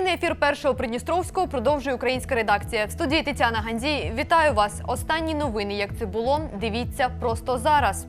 Інформаційний ефір першого Придністровського продовжує українська редакція. В студії Тетяна Гандзій. Вітаю вас. Останні новини, як це було, дивіться просто зараз.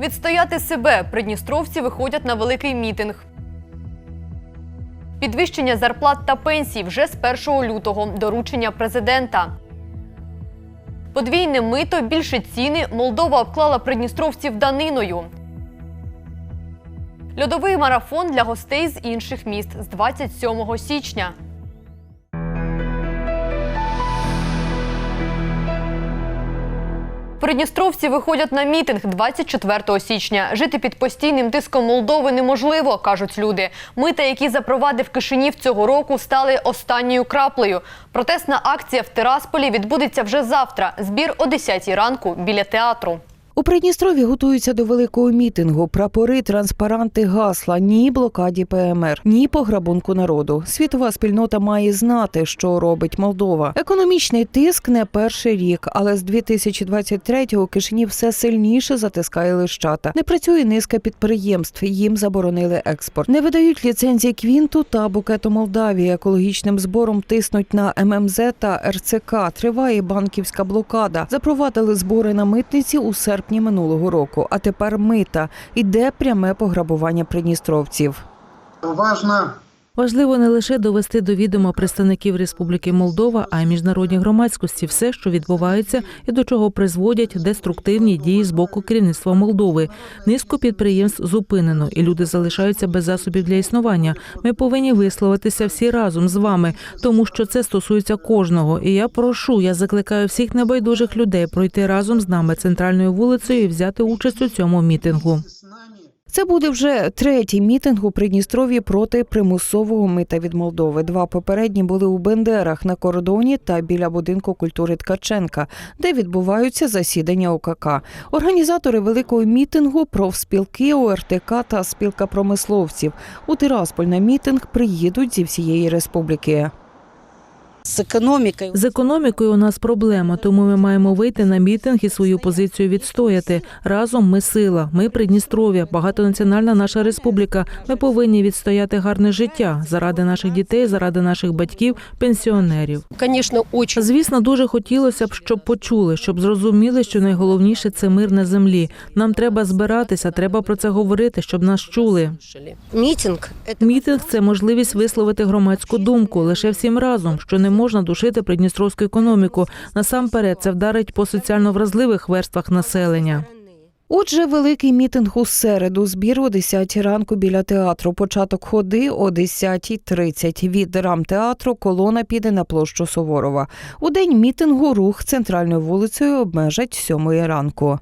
Відстояти себе придністровці виходять на великий мітинг. Підвищення зарплат та пенсій вже з 1 лютого. Доручення президента. Подвійне мито, більше ціни. Молдова обклала придністровців даниною. Льодовий марафон для гостей з інших міст з 27 січня. Придністровці виходять на мітинг 24 січня. Жити під постійним тиском Молдови неможливо, кажуть люди. Мита, які запровадив Кишинів цього року, стали останньою краплею. Протестна акція в Тирасполі відбудеться вже завтра. Збір о 10 ранку біля театру. У Придністрові готуються до великого мітингу. Прапори, транспаранти, гасла, ні блокаді ПМР, ні пограбунку народу. Світова спільнота має знати, що робить Молдова. Економічний тиск не перший рік, але з 2023-го Кишинів все сильніше затискає лищата. Не працює низка підприємств. Їм заборонили експорт. Не видають ліцензії Квінту та букету Молдавії. Екологічним збором тиснуть на ММЗ та РЦК. Триває банківська блокада. Запровадили збори на митниці у серпні минулого року. А тепер мита. Іде пряме пограбування придністровців. Важно Важливо не лише довести до відома представників Республіки Молдова, а й міжнародній громадськості все, що відбувається і до чого призводять деструктивні дії з боку керівництва Молдови. Низку підприємств зупинено, і люди залишаються без засобів для існування. Ми повинні висловитися всі разом з вами, тому що це стосується кожного. І я прошу, я закликаю всіх небайдужих людей пройти разом з нами центральною вулицею і взяти участь у цьому мітингу. Це буде вже третій мітинг у Придністров'ї проти примусового мита від Молдови. Два попередні були у Бендерах на кордоні та біля будинку культури Ткаченка, де відбуваються засідання ОКК. Організатори великого мітингу профспілки ОРТК та спілка промисловців. У Тирасполь на мітинг приїдуть зі всієї республіки. З економікою. З економікою у нас проблема, тому ми маємо вийти на мітинг і свою позицію відстояти. Разом ми сила, ми Придністров'я, багатонаціональна наша республіка. Ми повинні відстояти гарне життя заради наших дітей, заради наших батьків, пенсіонерів. Звісно, дуже Звісно, дуже хотілося б, щоб почули, щоб зрозуміли, що найголовніше це мир на землі. Нам треба збиратися, треба про це говорити, щоб нас чули. мітинг. Мітинг це можливість висловити громадську думку лише всім разом, що не можна душити придністровську економіку. Насамперед, це вдарить по соціально вразливих верствах населення. Отже, великий мітинг у середу. Збір о 10 ранку біля театру. Початок ходи о 10.30. Від рамтеатру колона піде на площу Суворова. У день мітингу рух центральною вулицею обмежать з 7 ранку.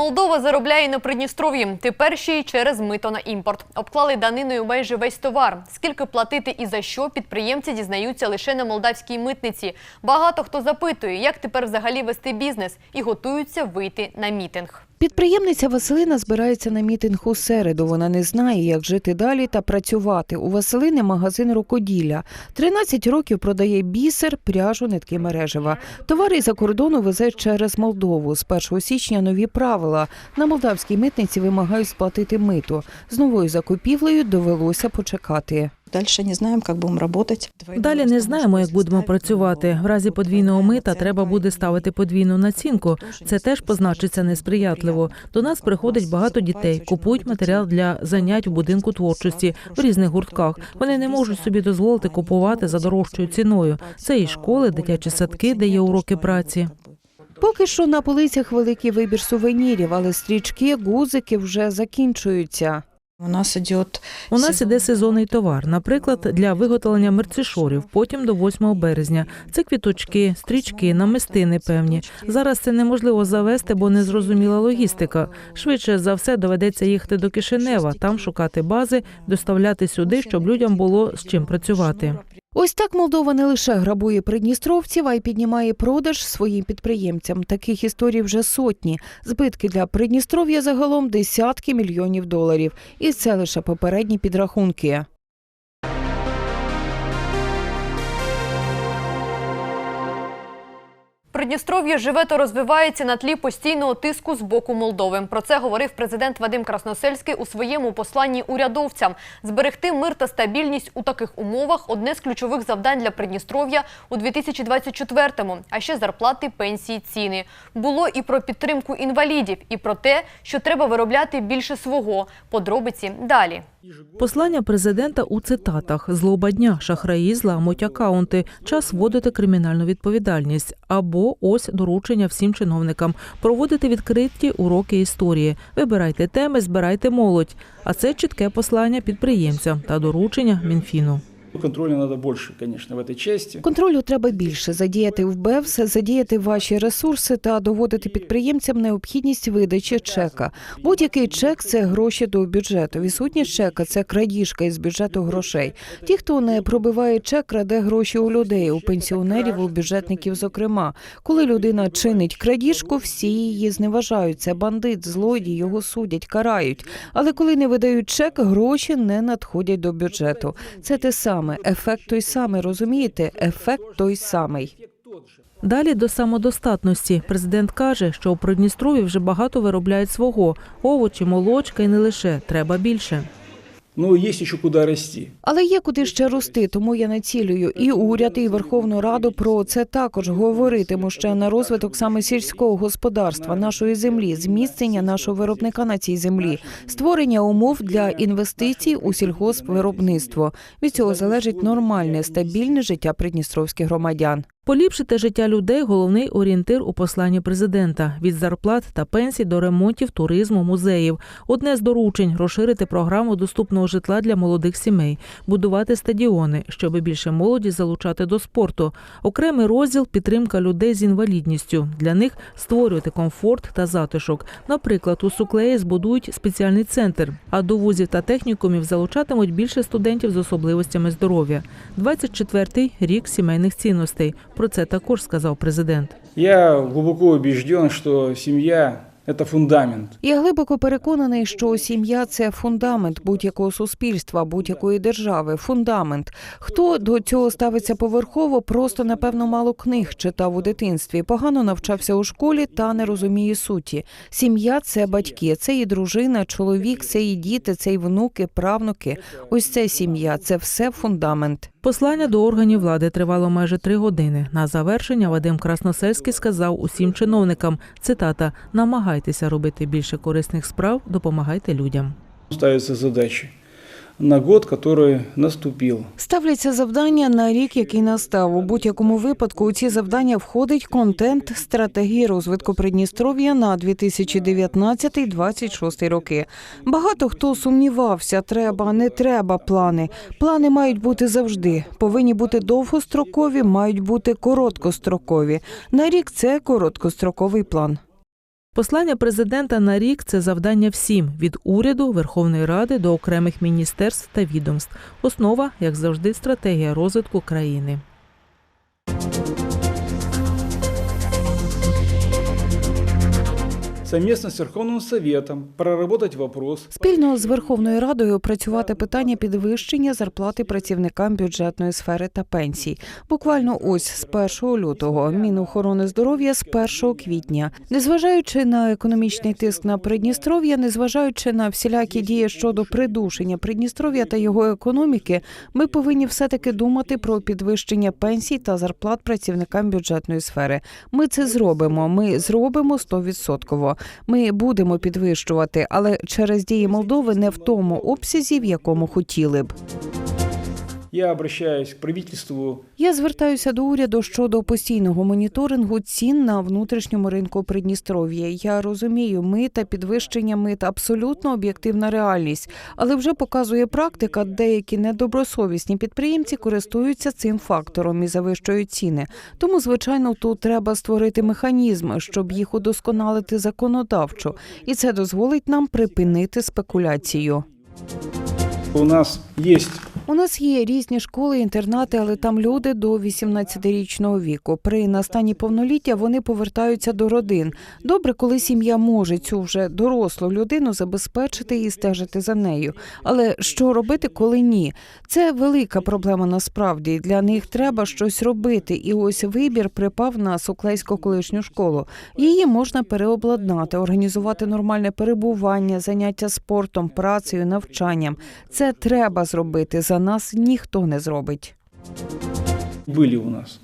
Молдова заробляє на Придністров'ї. Тепер ще й через мито на імпорт. Обклали даниною майже весь товар. Скільки платити і за що підприємці дізнаються лише на молдавській митниці. Багато хто запитує, як тепер взагалі вести бізнес, і готуються вийти на мітинг. Підприємниця Василина збирається на мітинг у середу. Вона не знає, як жити далі та працювати. У Василини магазин рукоділля. 13 років продає бісер, пряжу, нитки мережева. Товари за кордону везе через Молдову. З 1 січня нові правила. На молдавській митниці вимагають сплатити мито. З новою закупівлею довелося почекати. Дальше не знаємо, як будемо працювати. Далі не знаємо, як будемо працювати. В разі подвійного мита треба буде ставити подвійну націнку. Це теж позначиться несприятливо. До нас приходить багато дітей, купують матеріал для занять в будинку творчості в різних гуртках. Вони не можуть собі дозволити купувати за дорожчою ціною. Це і школи, дитячі садки, де є уроки праці. Поки що на полицях великий вибір сувенірів, але стрічки, гузики вже закінчуються. У нас іде У нас іде сезонний товар, наприклад, для виготовлення мерцішорів, потім до 8 березня. Це квіточки, стрічки, намистини певні. Зараз це неможливо завести, бо незрозуміла логістика. Швидше за все доведеться їхати до Кишинева, там шукати бази, доставляти сюди, щоб людям було з чим працювати. Ось так Молдова не лише грабує придністровців, а й піднімає продаж своїм підприємцям. Таких історій вже сотні. Збитки для Придністров'я загалом десятки мільйонів доларів. І це лише попередні підрахунки. Придністров'я живе та розвивається на тлі постійного тиску з боку Молдови. Про це говорив президент Вадим Красносельський у своєму посланні урядовцям. Зберегти мир та стабільність у таких умовах одне з ключових завдань для Придністров'я у 2024-му. А ще зарплати, пенсії, ціни. Було і про підтримку інвалідів, і про те, що треба виробляти більше свого. Подробиці далі. Послання президента у цитатах: злоба дня, шахраї зламуть акаунти, час вводити кримінальну відповідальність або ось доручення всім чиновникам проводити відкриті уроки історії. Вибирайте теми, збирайте молодь. А це чітке послання підприємцям та доручення Мінфіну. Контроля надо больше, конечно, в этой части. Контролю треба більше задіяти в БЕВС, задіяти ваші ресурси та доводити підприємцям необхідність видачі чека. Будь-який чек це гроші до бюджету. Відсутність чека це крадіжка із бюджету грошей. Ті, хто не пробиває чек, краде гроші у людей, у пенсіонерів, у бюджетників. Зокрема, коли людина чинить крадіжку, всі її зневажають. Це бандит, злодій, його судять, карають. Але коли не видають чек, гроші не надходять до бюджету. Це те саме, ефект той самий, розумієте? Ефект той самий. Далі до самодостатності. Президент каже, що у Придністрові вже багато виробляють свого овочі, молочка і не лише треба більше. Но есть еще куда расти. Але є куди ще рости, тому я націлюю і уряд, і Верховну Раду про це також говоритиму ще на розвиток саме сільського господарства, нашої землі, зміцнення нашого виробника на цій землі, створення умов для інвестицій у сільгоспвиробництво. Від цього залежить нормальне, стабільне життя придністровських громадян. Поліпшити життя людей головний орієнтир у посланні президента від зарплат та пенсій до ремонтів, туризму, музеїв. Одне з доручень розширити програму доступного житла для молодих сімей, будувати стадіони, щоб більше молоді залучати до спорту. Окремий розділ підтримка людей з інвалідністю. Для них створювати комфорт та затишок. Наприклад, у Суклеї збудують спеціальний центр, а до вузів та технікумів залучатимуть більше студентів з особливостями здоров'я. 24-й рік сімейних цінностей. Про це також сказав президент. Я глубоко убежден, что семья – это фундамент. Я глибоко переконаний, що сім'я це фундамент будь-якого суспільства, будь-якої держави. Фундамент. Хто до цього ставиться поверхово, просто напевно мало книг читав у дитинстві, погано навчався у школі та не розуміє суті. Сім'я це батьки, це і дружина, чоловік, це і діти, це і внуки, правнуки. Ось це сім'я, це все фундамент. Послання до органів влади тривало майже три години. На завершення Вадим Красносельський сказав усім чиновникам: цитата: намагайтеся робити більше корисних справ, допомагайте людям. Ставятся задачи на год, который наступил. Ставляться завдання на рік, який настав. У будь-якому випадку у ці завдання входить контент стратегії розвитку Придністров'я на 2019-2026 роки. Багато хто сумнівався, треба, не треба плани. Плани мають бути завжди. Повинні бути довгострокові, мають бути короткострокові. На рік це короткостроковий план. Послання президента на рік це завдання всім від уряду, Верховної Ради до окремих міністерств та відомств. Основа, як завжди, стратегія розвитку країни. Совместно с Верховным Советом проработать вопрос Спільно з Верховною Радою опрацювати питання підвищення зарплати працівникам бюджетної сфери та пенсій. Буквально ось з 1 лютого Мінохорони здоров'я з 1 квітня. Незважаючи на економічний тиск на Придністров'я, незважаючи на всілякі дії щодо придушення Придністров'я та його економіки, ми повинні все таки думати про підвищення пенсій та зарплат працівникам бюджетної сфери. Ми це зробимо. Ми зробимо 100%. Ми будемо підвищувати, але через дії Молдови не в тому обсязі, в якому хотіли б. Я обращаюсь к правительству Я звертаюся до уряду щодо постійного моніторингу цін на внутрішньому ринку Придністров'я. Я розумію, мит та підвищення мит абсолютно об'єктивна реальність, але вже показує практика, деякі недобросовісні підприємці користуються цим фактором і завищують ціни. Тому, звичайно, тут треба створити механізм, щоб їх удосконалити законодавчо, і це дозволить нам припинити спекуляцію. у нас есть У нас є різні школи, інтернати, але там люди до 18-річного віку. При настанні повноліття вони повертаються до родин. Добре, коли сім'я може цю вже дорослу людину забезпечити і стежити за нею. Але що робити, коли ні? Це велика проблема насправді. Для них треба щось робити. І ось вибір припав на Суклейську колишню школу. Її можна переобладнати, організувати нормальне перебування, заняття спортом, працею, навчанням. Це треба зробити. За нас ніхто не зробить. Були у нас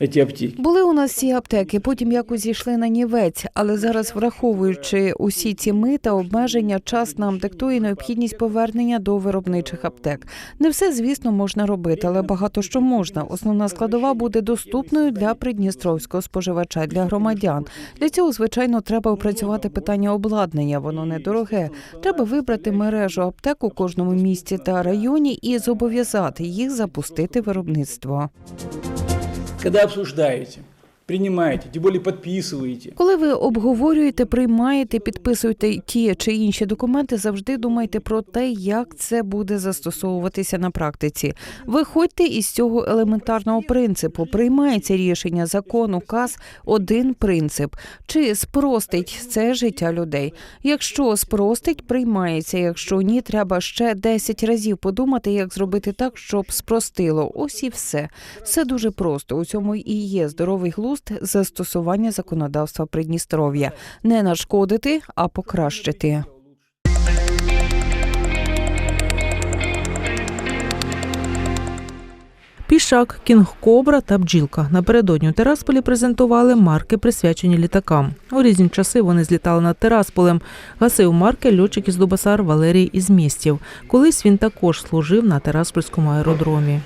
эти аптеки. Були у нас ці аптеки, потім якось зійшли на нівець, але зараз, враховуючи усі ці мита, обмеження, час нам диктує необхідність повернення до виробничих аптек. Не все, звісно, можна робити, але багато що можна. Основна складова буде доступною для придністровського споживача, для громадян. Для цього, звичайно, треба опрацювати питання обладнання. Воно недороге. Треба вибрати мережу аптек у кожному місті та районі і зобов'язати їх запустити виробництво. Когда обсуждаете, принимаете, тем более подписываете, Коли ви обговорюєте, приймаєте, підписуєте ті чи інші документи, завжди думайте про те, як це буде застосовуватися на практиці. Виходьте із цього елементарного принципу. Приймається рішення, закон, указ, один принцип. Чи спростить це життя людей? Якщо спростить, приймається. Якщо ні, треба ще 10 разів подумати, як зробити так, щоб спростило. Ось і все. Все дуже просто. У цьому і є здоровий глузд застосування законодавства Придністров'я. Не нашкодити, а покращити. Пішак, кінг-кобра та бджілка. Напередодні у Терасполі презентували марки, присвячені літакам. У різні часи вони злітали над Терасполем. Гасив марки льотчик із Дубасар Валерій із Містів. Колись він також служив на Тераспольському аеродромі.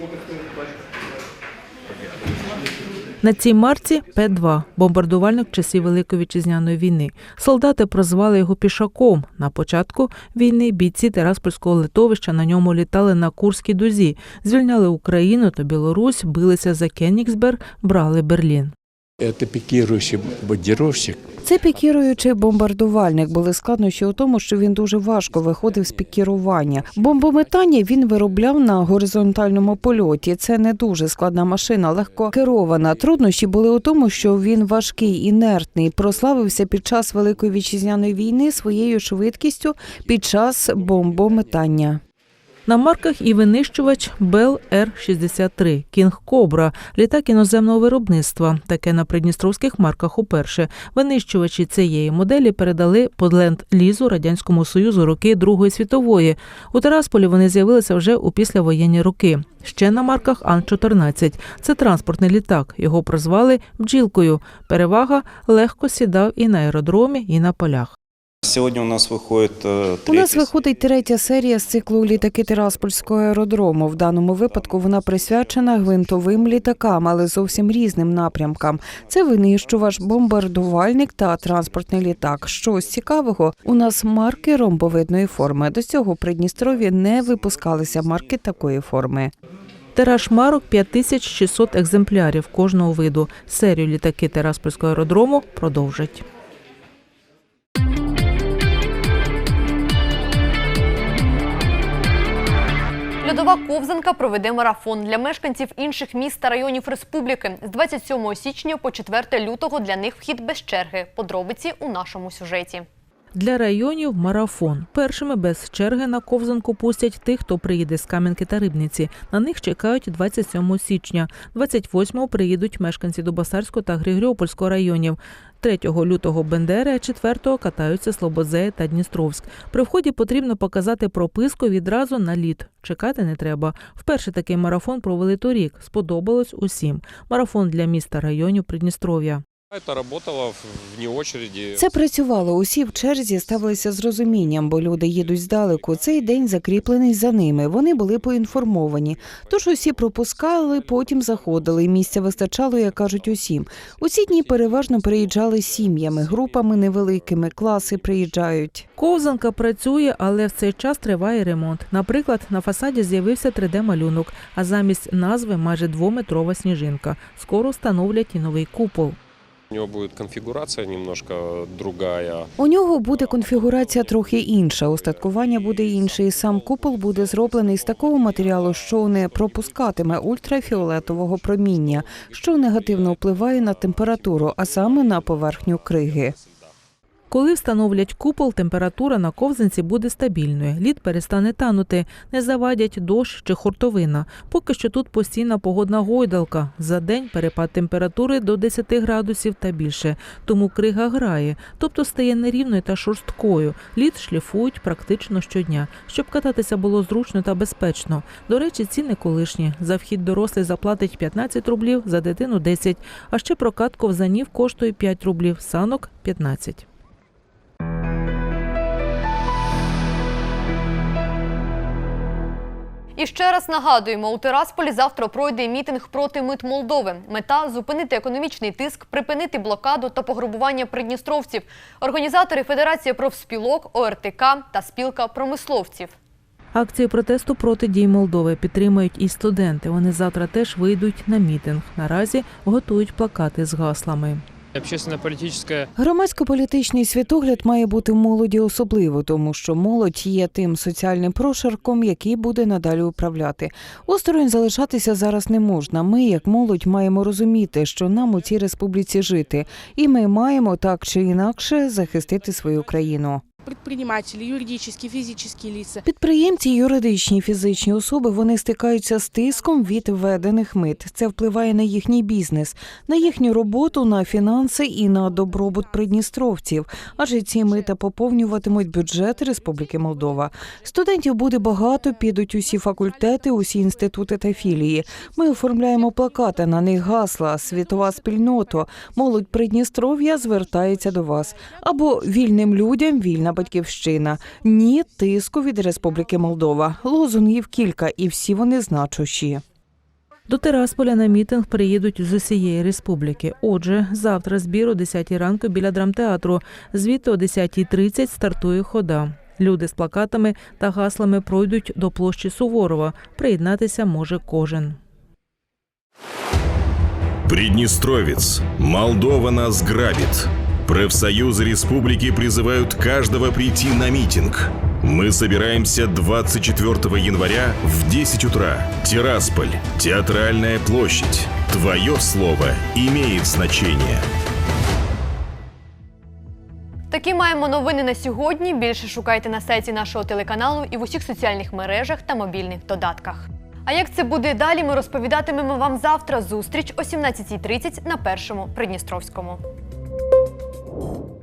На цій марці П-2 – бомбардувальник часів Великої вітчизняної війни. Солдати прозвали його пішаком. На початку війни бійці Тераспольського литовища на ньому літали на Курській дузі, звільняли Україну та Білорусь, билися за Кенігсберг, брали Берлін. Это пикирующий бомбардировщик. Це пікіруючий бомбардувальник. Були складнощі у тому, що він дуже важко виходив з пікірування. Бомбометання він виробляв на горизонтальному польоті. Це не дуже складна машина, легко керована. Труднощі були у тому, що він важкий, інертний, прославився під час Великої вітчизняної війни своєю швидкістю під час бомбометання. На марках і винищувач Бел Р-63 Кінг Кобра, літак іноземного виробництва. Таке на придністровських марках уперше. Винищувачі цієї моделі передали по ленд-лізу радянському союзу роки Другої світової. У Терасполі вони з'явилися вже у післявоєнні роки. Ще на марках Ан-14. Це транспортний літак. Його прозвали бджілкою. Перевага легко сідав і на аеродромі, і на полях. Сегодня у нас выходит э, У нас виходить третя серія з циклу літаки Тираспольського аеродрому. В даному випадку вона присвячена гвинтовим літакам, але зовсім різним напрямкам. Це винищувач, бомбардувальник та транспортний літак. Щось цікавого, у нас марки ромбовидної форми. До цього в Придністрові не випускалися марки такої форми. Тираж марок 5600 екземплярів кожного виду. Серію літаки Тераспольського аеродрому продовжать. Льодова ковзанка проведе марафон для мешканців інших міст та районів республіки. З 27 січня по 4 лютого для них вхід без черги. Подробиці у нашому сюжеті. Для районів марафон. Першими без черги на ковзанку пустять тих, хто приїде з Кам'янки та Рибниці. На них чекають 27 січня. 28-го приїдуть мешканці Дубасарського та Григоріопольського районів. 3 лютого Бендери, а 4-го катаються Слободзея та Дністровськ. При вході потрібно показати прописку відразу на лід. Чекати не треба. Вперше такий марафон провели торік. Сподобалось усім. Марафон для міста районів Придністров'я. Это работало в- вне очереди. Це працювало. Усі в черзі ставилися з розумінням, бо люди їдуть здалеку. Цей день закріплений за ними. Вони були поінформовані. Тож усі пропускали, потім заходили. Місця вистачало, як кажуть усім. Усі дні переважно приїжджали сім'ями, групами невеликими, класи приїжджають. Ковзанка працює, але в цей час триває ремонт. Наприклад, на фасаді з'явився 3D-малюнок, а замість назви майже двометрова сніжинка. Скоро встановлять і новий купол. У нього буде конфігурація немножко другая. У нього буде конфігурація трохи інша, устаткування буде інше, і сам купол буде зроблений з такого матеріалу, що не пропускатиме ультрафіолетового проміння, що негативно впливає на температуру, а саме на поверхню криги. Коли встановлять купол, температура на ковзанці буде стабільною. Лід перестане танути, не завадять дощ чи хуртовина. Поки що тут постійна погодна гойдалка. За день перепад температури до 10 градусів та більше. Тому крига грає, тобто стає нерівною та шорсткою. Лід шліфують практично щодня, щоб кататися було зручно та безпечно. До речі, ціни колишні. За вхід дорослий заплатить 15 рублів, за дитину 10. А ще прокат ковзанів коштує 5 рублів, санок 15. І ще раз нагадуємо, у Тирасполі завтра пройде мітинг проти мит Молдови. Мета зупинити економічний тиск, припинити блокаду та пограбування придністровців. Організатори Федерація профспілок, ОРТК та спілка промисловців. Акцію протесту проти дій Молдови підтримують і студенти. Вони завтра теж вийдуть на мітинг. Наразі готують плакати з гаслами. Общественно-политическая Громадсько-політичний світогляд має бути в молоді особливо, тому що молодь є тим соціальним прошарком, який буде надалі управляти. Осторонь залишатися зараз не можна. Ми, як молодь, маємо розуміти, що нам у цій республіці жити, і ми маємо так чи інакше захистити свою країну. Предприниматели, юридические, физические лица. Підприємці, юридичні фізичні особи вони стикаються з тиском від введених мит. Це впливає на їхній бізнес, на їхню роботу, на фінанси і на добробут придністровців. Адже ці мита поповнюватимуть бюджет Республіки Молдова. Студентів буде багато, підуть усі факультети, усі інститути та філії. Ми оформляємо плакати на них гасла, світова спільнота. Молодь Придністров'я звертається до вас або вільним людям вільна батьківщина. Ні тиску від Республіки Молдова. Лозунгів кілька, і всі вони значущі. До Тирасполя на мітинг приїдуть з усієї республіки. Отже, завтра збір о 10 ранку біля драмтеатру. Звідти о 10.30 стартує хода. Люди з плакатами та гаслами пройдуть до площі Суворова. Приєднатися може кожен. Приднестровец. Молдова нас грабит. Профсоюзы республики призывают каждого прийти на митинг. Мы собираемся 24 января в 10 утра. Тирасполь. Театральная площадь. Твое слово имеет значение. Такі маємо новини на сьогодні. Більше шукайте на сайті нашого телеканалу і в усіх соціальних мережах та мобільних додатках. А як це буде далі, ми розповідатимемо вам завтра. Зустріч о 17.30 на першому Придністровському. you